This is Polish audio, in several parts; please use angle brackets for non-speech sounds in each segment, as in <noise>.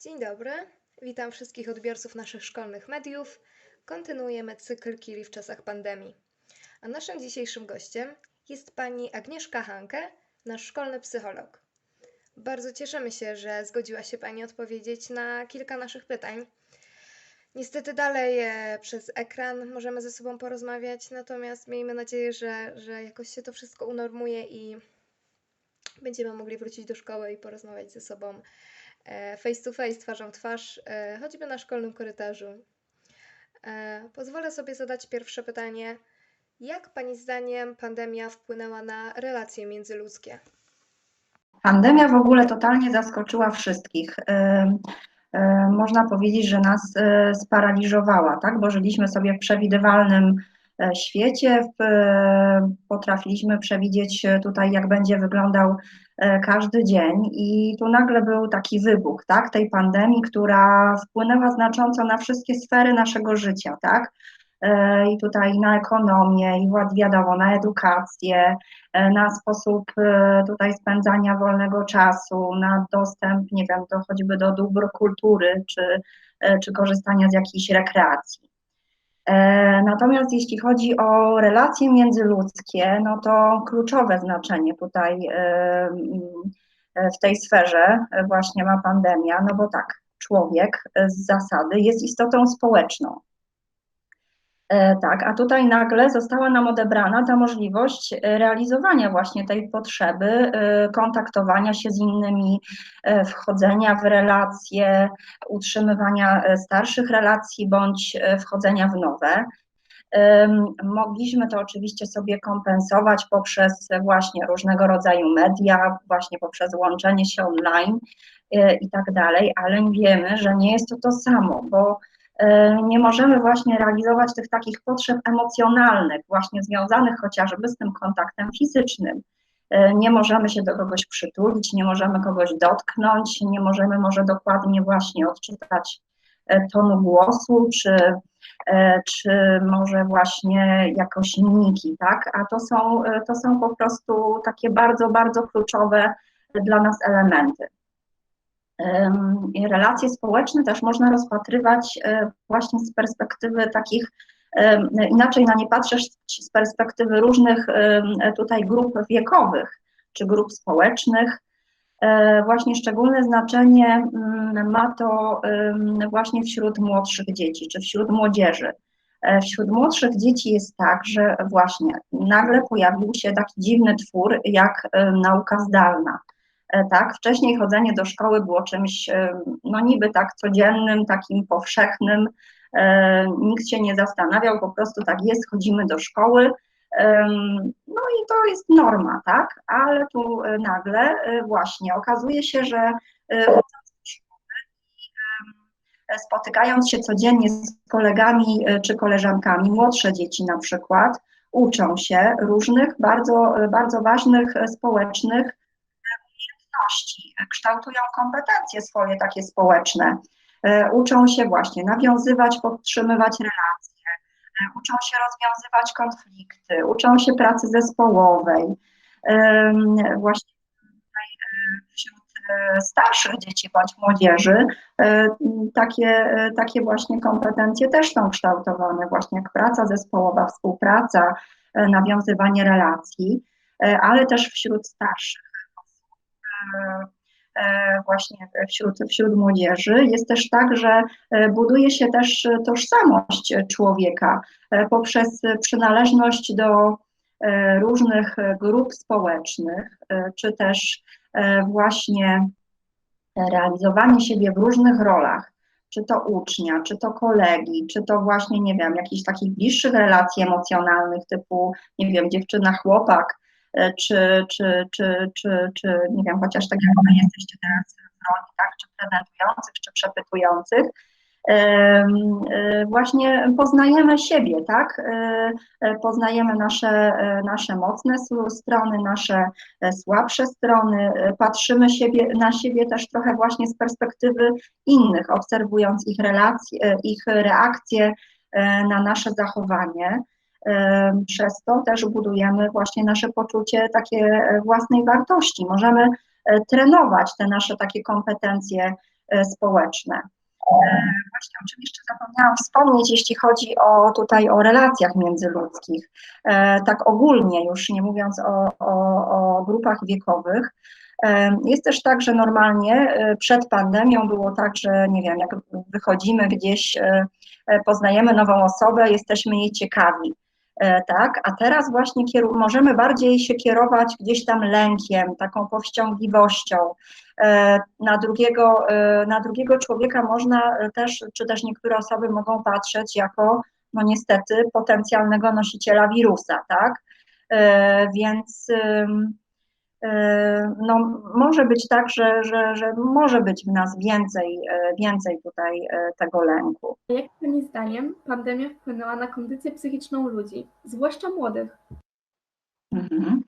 Dzień dobry, witam wszystkich odbiorców naszych szkolnych mediów. Kontynuujemy cykl Kili w czasach pandemii. A naszym dzisiejszym gościem jest pani Agnieszka Hanke, nasz szkolny psycholog. Bardzo cieszymy się, że zgodziła się pani odpowiedzieć na kilka naszych pytań. Niestety dalej przez ekran możemy ze sobą porozmawiać, natomiast miejmy nadzieję, że, że jakoś się to wszystko unormuje i będziemy mogli wrócić do szkoły i porozmawiać ze sobą face to face, twarzą w twarz, e, choćby na szkolnym korytarzu. E, Pozwolę sobie zadać pierwsze pytanie. Jak Pani zdaniem pandemia wpłynęła na relacje międzyludzkie? Pandemia w ogóle totalnie zaskoczyła wszystkich. Można powiedzieć, że nas sparaliżowała, tak? Bo żyliśmy sobie w przewidywalnym e, świecie, w, e, potrafiliśmy przewidzieć e, tutaj, jak będzie wyglądał e, każdy dzień, i tu nagle był taki wybuch, tak? Tej pandemii, która wpłynęła znacząco na wszystkie sfery naszego życia, tak? E, I tutaj na ekonomię, i wiadomo, na edukację, e, na sposób e, tutaj spędzania wolnego czasu, na dostęp, nie wiem, do, choćby do dóbr kultury, czy, e, czy korzystania z jakiejś rekreacji. E, Natomiast jeśli chodzi o relacje międzyludzkie, no to kluczowe znaczenie tutaj e, mm, w tej sferze właśnie ma pandemia, no bo tak, człowiek z zasady jest istotą społeczną. E, Tak, a tutaj nagle została nam odebrana ta możliwość e, realizowania właśnie tej potrzeby e, kontaktowania się z innymi, wchodzenia w relacje, utrzymywania starszych relacji bądź wchodzenia w nowe. Mogliśmy to oczywiście sobie kompensować poprzez właśnie różnego rodzaju media, właśnie poprzez łączenie się online i tak dalej, ale wiemy, że nie jest to to samo, bo nie możemy właśnie realizować tych takich potrzeb emocjonalnych, właśnie związanych chociażby z tym kontaktem fizycznym. E, Nie możemy się do kogoś przytulić, nie możemy kogoś dotknąć, nie możemy może dokładnie właśnie odczytać e, tonu głosu, czy, e, czy może właśnie jakoś mimiki, tak? A to są, e, to są po prostu takie bardzo, bardzo kluczowe dla nas elementy. Relacje społeczne też można rozpatrywać e, właśnie z perspektywy takich, inaczej na nie patrzeć z perspektywy różnych tutaj grup wiekowych czy grup społecznych. E, Właśnie szczególne znaczenie mm, ma to właśnie wśród młodszych dzieci czy wśród młodzieży. E, Wśród młodszych dzieci jest tak, że właśnie nagle pojawił się taki dziwny twór jak nauka zdalna. E, Tak, wcześniej chodzenie do szkoły było czymś, e, no niby tak codziennym, takim powszechnym. E, Nikt się nie zastanawiał, po prostu tak jest, chodzimy do szkoły. No i to jest norma, tak? Ale tu nagle właśnie okazuje się, że spotykając się codziennie z kolegami czy koleżankami, młodsze dzieci na przykład, uczą się różnych bardzo, bardzo ważnych społecznych umiejętności, kształtują kompetencje swoje takie społeczne, e, uczą się właśnie nawiązywać, podtrzymywać relacje, e, uczą się rozwiązywać konflikty, uczą się pracy zespołowej. Właśnie e, wśród starszych dzieci bądź młodzieży takie, takie właśnie kompetencje też są kształtowane, właśnie jak praca zespołowa, współpraca, nawiązywanie relacji, ale też wśród starszych właśnie wśród, wśród młodzieży. Jest też tak, że e, buduje się też tożsamość człowieka e, poprzez przynależność do e, różnych grup społecznych, e, czy też e, właśnie realizowanie siebie w różnych rolach, czy to ucznia, czy to kolegi, czy to właśnie, nie wiem, jakichś takich bliższych relacji emocjonalnych, typu, nie wiem, dziewczyna, chłopak, e, czy, czy, czy, czy, czy nie wiem, chociaż tak jak wy jesteście teraz w roli, tak, czy prezentujących, czy przepytujących, e, właśnie poznajemy siebie, tak? E, e, Poznajemy nasze, e, nasze mocne strony, nasze e, słabsze strony, e, patrzymy siebie, na siebie też trochę właśnie z perspektywy innych, obserwując ich relacje, e, ich reakcje e, na nasze zachowanie. E, Przez to też budujemy właśnie nasze poczucie takie e, własnej wartości. Możemy e, trenować te nasze takie kompetencje społeczne. Właśnie, o czym jeszcze zapomniałam wspomnieć, jeśli chodzi o tutaj o relacjach międzyludzkich, tak ogólnie już nie mówiąc o, o, o grupach wiekowych, jest też tak, że normalnie przed pandemią było tak, że nie wiem, jak wychodzimy gdzieś, poznajemy nową osobę, jesteśmy jej ciekawi. E, tak? A teraz właśnie możemy bardziej się kierować gdzieś tam lękiem, taką powściągliwością. E, na drugiego, e, na drugiego człowieka można też, czy też niektóre osoby mogą patrzeć jako, no niestety, potencjalnego nosiciela wirusa, tak? Więc no, może być tak, że, że, że może być w nas więcej, e, więcej tutaj e, tego lęku. Jak Pani zdaniem pandemia wpłynęła na kondycję psychiczną ludzi, zwłaszcza młodych? Mhm.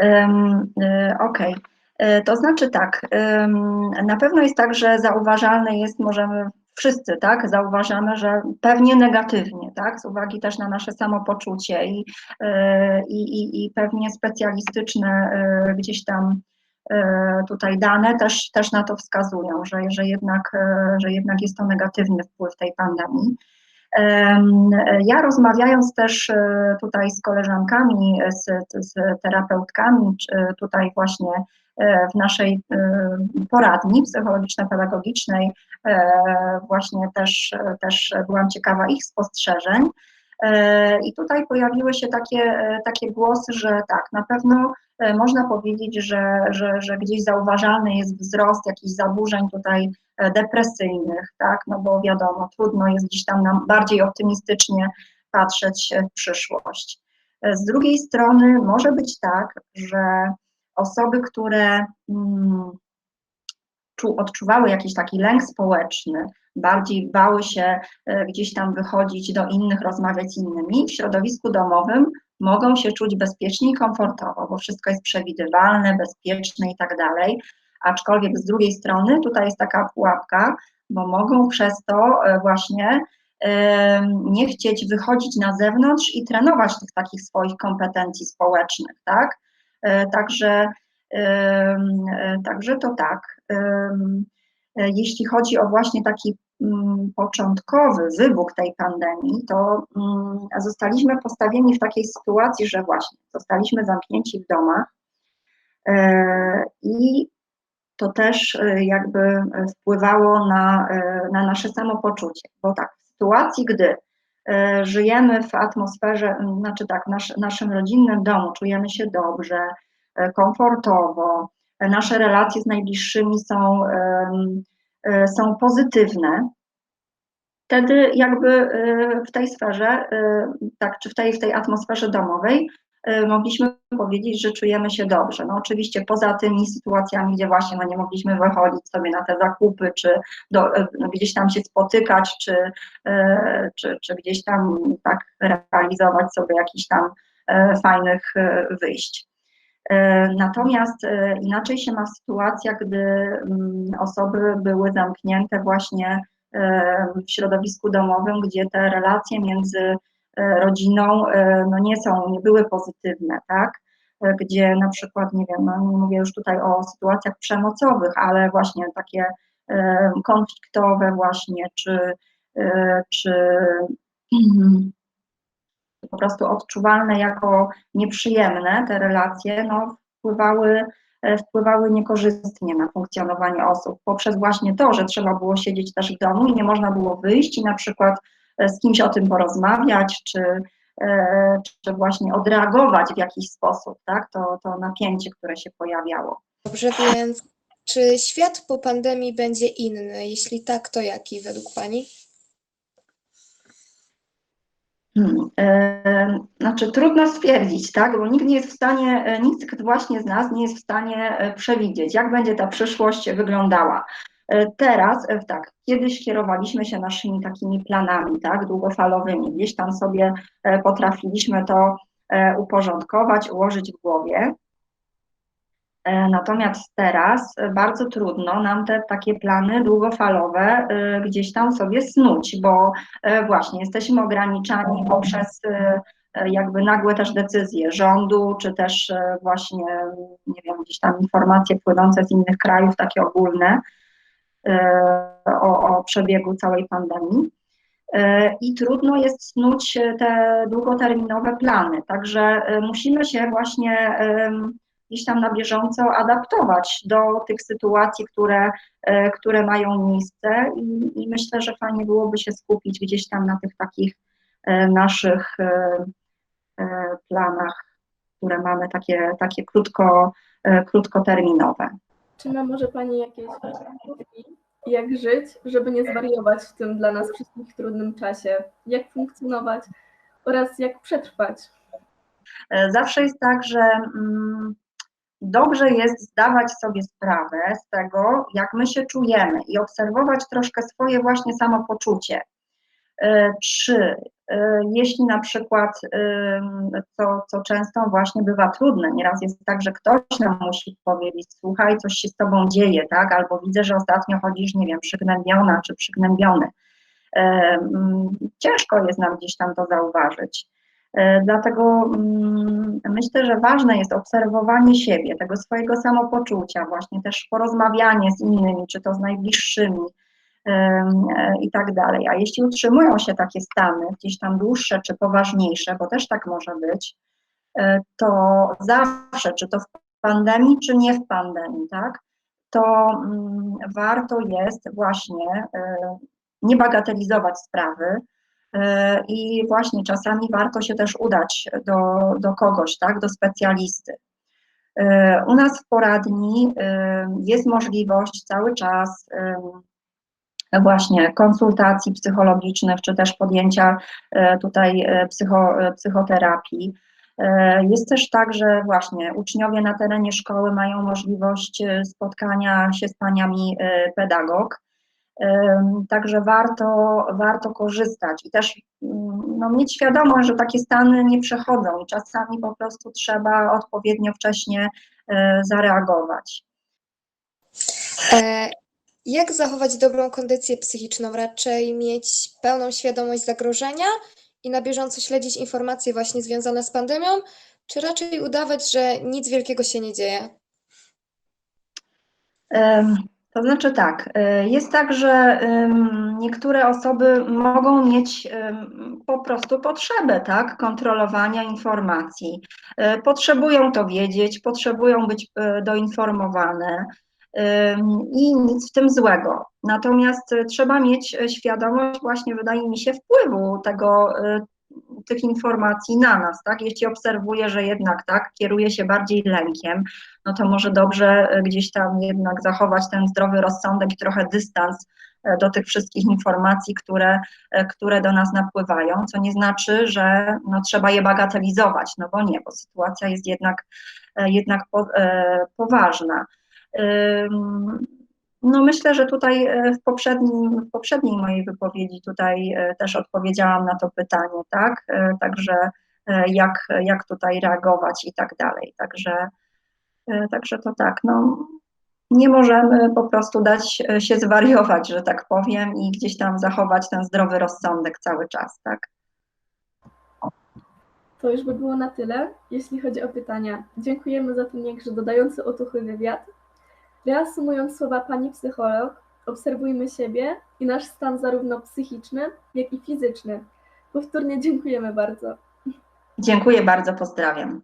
Um, Okej. Okay. To znaczy tak, na pewno jest tak, że zauważalne jest, możemy wszyscy, tak, zauważamy, że pewnie negatywnie, tak, z uwagi też na nasze samopoczucie i, e, i, i, i pewnie specjalistyczne e, gdzieś tam e, tutaj dane też, też na to wskazują, że, że, jednak, że jednak jest to negatywny wpływ tej pandemii. Ja rozmawiając też tutaj z koleżankami, z, z terapeutkami, tutaj właśnie w naszej poradni psychologiczno-pedagogicznej, właśnie też, też byłam ciekawa ich spostrzeżeń. I tutaj pojawiły się takie, takie głosy, że tak, na pewno można powiedzieć, że, że, że gdzieś zauważalny jest wzrost jakichś zaburzeń tutaj depresyjnych, tak, no bo wiadomo, trudno jest gdzieś tam nam bardziej optymistycznie patrzeć w przyszłość. Z drugiej strony może być tak, że osoby, które mm, odczuwały jakiś taki lęk społeczny, bardziej bały się e, gdzieś tam wychodzić do innych, rozmawiać z innymi, w środowisku domowym mogą się czuć bezpiecznie i komfortowo, bo wszystko jest przewidywalne, bezpieczne i tak dalej. Aczkolwiek z drugiej strony tutaj jest taka pułapka, bo mogą przez to e, właśnie nie chcieć wychodzić na zewnątrz i trenować tych takich swoich kompetencji społecznych, tak? E, także, także to tak. Jeśli chodzi o właśnie taki mm, początkowy wybuch tej pandemii, to mm, zostaliśmy postawieni w takiej sytuacji, że właśnie zostaliśmy zamknięci w domach e, i to też e, jakby wpływało na, na nasze samopoczucie, bo tak, w sytuacji, gdy E, żyjemy w atmosferze, znaczy tak, nasz, naszym rodzinnym domu, czujemy się dobrze, e, komfortowo, e, nasze relacje z najbliższymi są, są pozytywne, wtedy jakby w tej sferze, tak, czy w tej, w tej atmosferze domowej E, mogliśmy powiedzieć, że czujemy się dobrze. No oczywiście poza tymi sytuacjami, gdzie właśnie no, nie mogliśmy wychodzić sobie na te zakupy, czy do, e, no, gdzieś tam się spotykać, czy, e, czy, czy gdzieś tam tak realizować sobie jakichś tam fajnych wyjść. Natomiast inaczej się ma w sytuacjach, gdy mm, osoby były zamknięte właśnie w środowisku domowym, gdzie te relacje między E, rodziną e, no nie są, nie były pozytywne, tak? E, gdzie na przykład, nie wiem, no nie mówię już tutaj o sytuacjach przemocowych, ale właśnie takie konfliktowe właśnie, czy, czy <clears throat> po prostu odczuwalne jako nieprzyjemne te relacje, no wpływały, wpływały niekorzystnie na funkcjonowanie osób poprzez właśnie to, że trzeba było siedzieć też w domu i nie można było wyjść i na przykład z kimś o tym porozmawiać, czy, e, czy właśnie odreagować w jakiś sposób, tak, to, to napięcie, które się pojawiało. Dobrze, więc czy świat po pandemii będzie inny? Jeśli tak, to jaki według Pani? Hmm, e, znaczy trudno stwierdzić, tak, bo nikt nie jest w stanie, e, nikt właśnie z nas nie jest w stanie przewidzieć, jak będzie ta przyszłość wyglądała. E, teraz, e, tak, kiedyś kierowaliśmy się naszymi takimi planami, tak, długofalowymi, gdzieś tam sobie e, potrafiliśmy to uporządkować, ułożyć w głowie. Natomiast teraz bardzo trudno nam te takie plany długofalowe gdzieś tam sobie snuć, bo właśnie jesteśmy ograniczani poprzez jakby nagłe też decyzje rządu, czy też właśnie, nie wiem, gdzieś tam informacje płynące z innych krajów, takie ogólne. O, o przebiegu całej pandemii. I trudno jest snuć te długoterminowe plany, także musimy się właśnie gdzieś tam na bieżąco adaptować do tych sytuacji, które, które mają miejsce i, i myślę, że fajnie byłoby się skupić gdzieś tam na tych takich naszych planach, które mamy takie, takie krótko, krótkoterminowe. Czy ma może Pani jakieś jak żyć, żeby nie zwariować w tym dla nas wszystkich trudnym czasie? Jak funkcjonować oraz jak przetrwać? Zawsze jest tak, że mm, dobrze jest zdawać sobie sprawę z tego, jak my się czujemy i obserwować troszkę swoje właśnie samopoczucie. Czy jeśli na przykład, co, co często właśnie bywa trudne, nieraz jest tak, że ktoś nam musi powiedzieć, słuchaj, coś się z tobą dzieje, tak, albo widzę, że ostatnio chodzisz, nie wiem, przygnębiona czy przygnębiony. Ciężko jest nam gdzieś tam to zauważyć. Dlatego myślę, że ważne jest obserwowanie siebie, tego swojego samopoczucia, właśnie też porozmawianie z innymi, czy to z najbliższymi, i tak dalej. A jeśli utrzymują się takie stany, gdzieś tam dłuższe czy poważniejsze, bo też tak może być, e, to zawsze, czy to w pandemii, czy nie w pandemii, tak, to mm, warto jest właśnie e, nie bagatelizować sprawy e, i właśnie czasami warto się też udać do, do kogoś, tak, do specjalisty. U nas w poradni jest możliwość cały czas właśnie konsultacji psychologicznych, czy też podjęcia e, tutaj e, psycho, e, psychoterapii. Jest też tak, że właśnie uczniowie na terenie szkoły mają możliwość spotkania się z paniami pedagog, także warto, warto korzystać i też mm, no, mieć świadomość, że takie stany nie przechodzą i czasami po prostu trzeba odpowiednio wcześnie zareagować. Jak zachować dobrą kondycję psychiczną? Raczej mieć pełną świadomość zagrożenia i na bieżąco śledzić informacje właśnie związane z pandemią, czy raczej udawać, że nic wielkiego się nie dzieje? To znaczy tak, e, jest tak, że niektóre osoby mogą mieć po prostu potrzebę, tak, kontrolowania informacji. E, potrzebują to wiedzieć, potrzebują być e, doinformowane i nic w tym złego. Natomiast y, trzeba mieć y, świadomość właśnie, wydaje mi się, wpływu tego, y, tych informacji na nas, tak? Jeśli obserwuję, że jednak tak, kieruje się bardziej lękiem, no to może dobrze gdzieś tam jednak zachować ten zdrowy rozsądek i trochę dystans do tych wszystkich informacji, które, które do nas napływają, co nie znaczy, że no, trzeba je bagatelizować, no bo nie, bo sytuacja jest jednak, jednak po, poważna. No myślę, że tutaj e, w, poprzednim, w poprzedniej mojej wypowiedzi tutaj e, też odpowiedziałam na to pytanie, tak? E, także jak, jak tutaj reagować i tak dalej. Także, także to tak, no nie możemy po prostu dać się zwariować, że tak powiem, i gdzieś tam zachować ten zdrowy rozsądek cały czas, tak? To już by było na tyle, jeśli chodzi o pytania. Dziękujemy za ten jakże dodający otuchy wywiad Reasumując słowa pani psycholog, obserwujmy siebie i nasz stan zarówno psychiczny, jak i fizyczny. Powtórnie dziękujemy bardzo. Dziękuję bardzo, pozdrawiam.